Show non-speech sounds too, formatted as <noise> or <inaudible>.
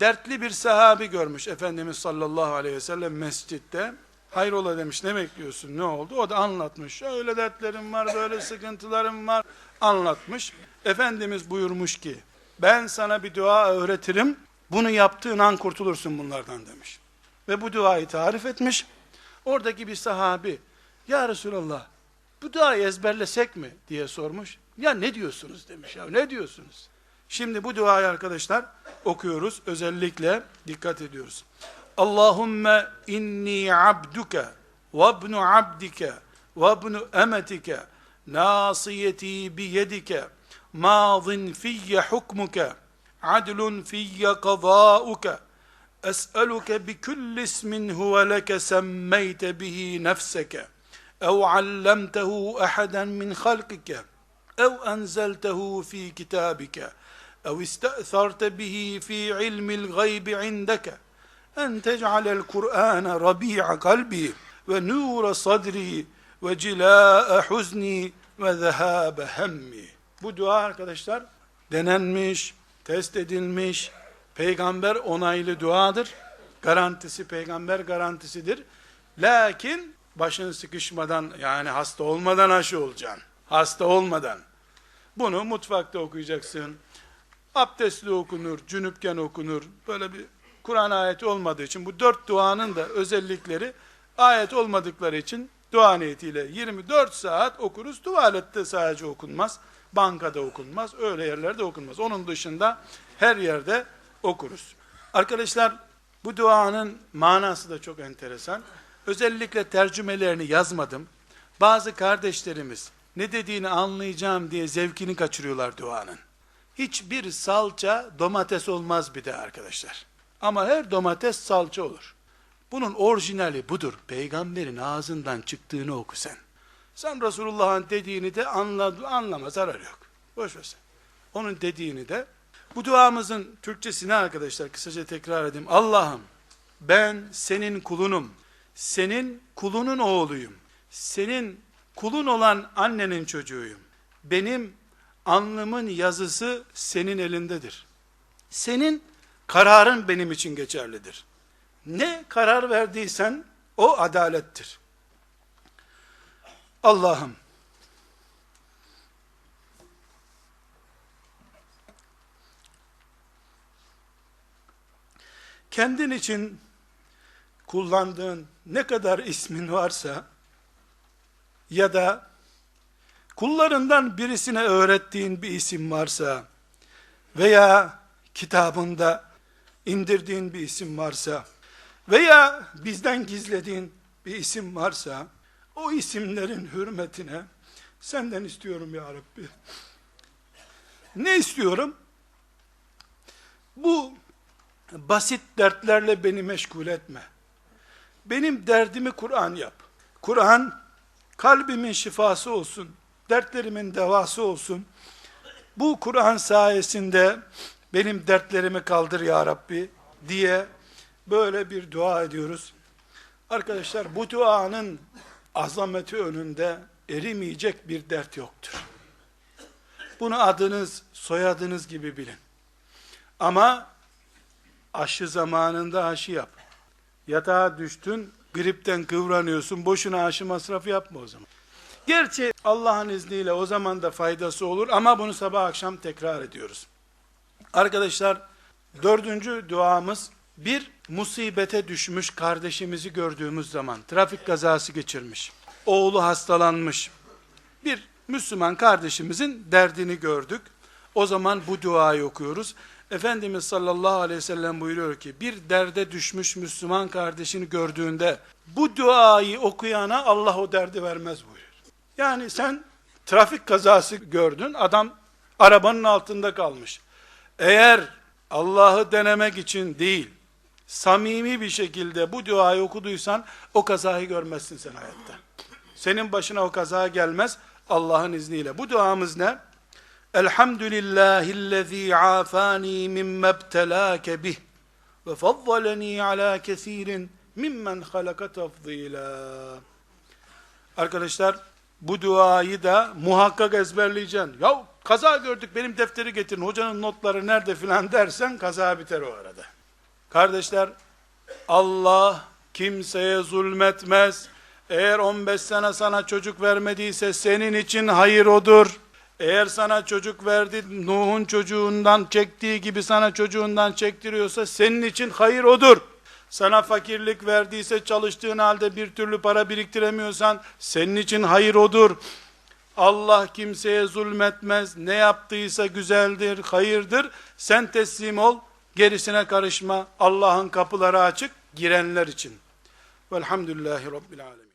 dertli bir sahabi görmüş Efendimiz sallallahu aleyhi ve sellem mescitte. Hayrola demiş ne bekliyorsun ne oldu? O da anlatmış. Şöyle dertlerim var böyle <laughs> sıkıntılarım var anlatmış. Efendimiz buyurmuş ki ben sana bir dua öğretirim. Bunu yaptığın an kurtulursun bunlardan demiş. Ve bu duayı tarif etmiş. Oradaki bir sahabi ya Resulallah bu duayı ezberlesek mi diye sormuş. Ya ne diyorsunuz demiş ya ne diyorsunuz? Şimdi bu duayı arkadaşlar okuyoruz. Özellikle dikkat ediyoruz. Allahümme inni abduke ve ibnu abdike ve ibnu emetike nasiyeti biyedike madin fiyye hukmuke adlun fiyye kazauke أسألك بكل اسم هو لك سميت به نفسك أو علمته أحدا من خلقك أو أنزلته في كتابك أو استأثرت به في علم الغيب عندك أن تجعل القرآن ربيع قلبي ونور صدري وجلاء حزني وذهاب همي Bu dua arkadaşlar denenmiş, test edilmiş, peygamber onaylı duadır. Garantisi peygamber garantisidir. Lakin başın sıkışmadan yani hasta olmadan aşı olacaksın. Hasta olmadan. Bunu mutfakta okuyacaksın. Abdestli okunur, cünüpken okunur. Böyle bir Kur'an ayeti olmadığı için bu dört duanın da özellikleri ayet olmadıkları için dua niyetiyle 24 saat okuruz. Tuvalette sadece okunmaz. Bankada okunmaz. Öyle yerlerde okunmaz. Onun dışında her yerde okuruz. Arkadaşlar bu duanın manası da çok enteresan. Özellikle tercümelerini yazmadım. Bazı kardeşlerimiz ne dediğini anlayacağım diye zevkini kaçırıyorlar duanın. Hiçbir salça domates olmaz bir de arkadaşlar. Ama her domates salça olur. Bunun orijinali budur. Peygamberin ağzından çıktığını oku sen. Sen Resulullah'ın dediğini de anla, anlama zarar yok. Boş ver sen. Onun dediğini de bu duamızın Türkçesini arkadaşlar kısaca tekrar edeyim. Allah'ım ben senin kulunum. Senin kulunun oğluyum. Senin kulun olan annenin çocuğuyum. Benim alnımın yazısı senin elindedir. Senin kararın benim için geçerlidir. Ne karar verdiysen o adalettir. Allah'ım kendin için kullandığın ne kadar ismin varsa ya da kullarından birisine öğrettiğin bir isim varsa veya kitabında indirdiğin bir isim varsa veya bizden gizlediğin bir isim varsa o isimlerin hürmetine senden istiyorum ya Rabbi. Ne istiyorum? Bu basit dertlerle beni meşgul etme. Benim derdimi Kur'an yap. Kur'an kalbimin şifası olsun, dertlerimin devası olsun. Bu Kur'an sayesinde benim dertlerimi kaldır ya Rabbi diye böyle bir dua ediyoruz. Arkadaşlar bu duanın azameti önünde erimeyecek bir dert yoktur. Bunu adınız, soyadınız gibi bilin. Ama aşı zamanında aşı yap. Yatağa düştün, gripten kıvranıyorsun, boşuna aşı masrafı yapma o zaman. Gerçi Allah'ın izniyle o zaman da faydası olur ama bunu sabah akşam tekrar ediyoruz. Arkadaşlar, dördüncü duamız, bir musibete düşmüş kardeşimizi gördüğümüz zaman, trafik kazası geçirmiş, oğlu hastalanmış, bir Müslüman kardeşimizin derdini gördük. O zaman bu duayı okuyoruz. Efendimiz sallallahu aleyhi ve sellem buyuruyor ki, bir derde düşmüş Müslüman kardeşini gördüğünde, bu duayı okuyana Allah o derdi vermez buyuruyor. Yani sen trafik kazası gördün, adam arabanın altında kalmış. Eğer Allah'ı denemek için değil, samimi bir şekilde bu duayı okuduysan, o kazayı görmezsin sen hayatta. Senin başına o kaza gelmez, Allah'ın izniyle. Bu duamız ne? Elhamdülillahillezî afani mimme btelâke bih ve faddaleni ala kesirin mimmen halaka tafzîlâ. Arkadaşlar bu duayı da muhakkak ezberleyeceksin. Ya kaza gördük benim defteri getirin hocanın notları nerede filan dersen kaza biter o arada. Kardeşler, Allah kimseye zulmetmez. Eğer 15 sene sana çocuk vermediyse senin için hayır odur. Eğer sana çocuk verdi, Nuh'un çocuğundan çektiği gibi sana çocuğundan çektiriyorsa senin için hayır odur. Sana fakirlik verdiyse çalıştığın halde bir türlü para biriktiremiyorsan senin için hayır odur. Allah kimseye zulmetmez. Ne yaptıysa güzeldir, hayırdır. Sen teslim ol, gerisine karışma. Allah'ın kapıları açık, girenler için. Velhamdülillahi Rabbil Alemin.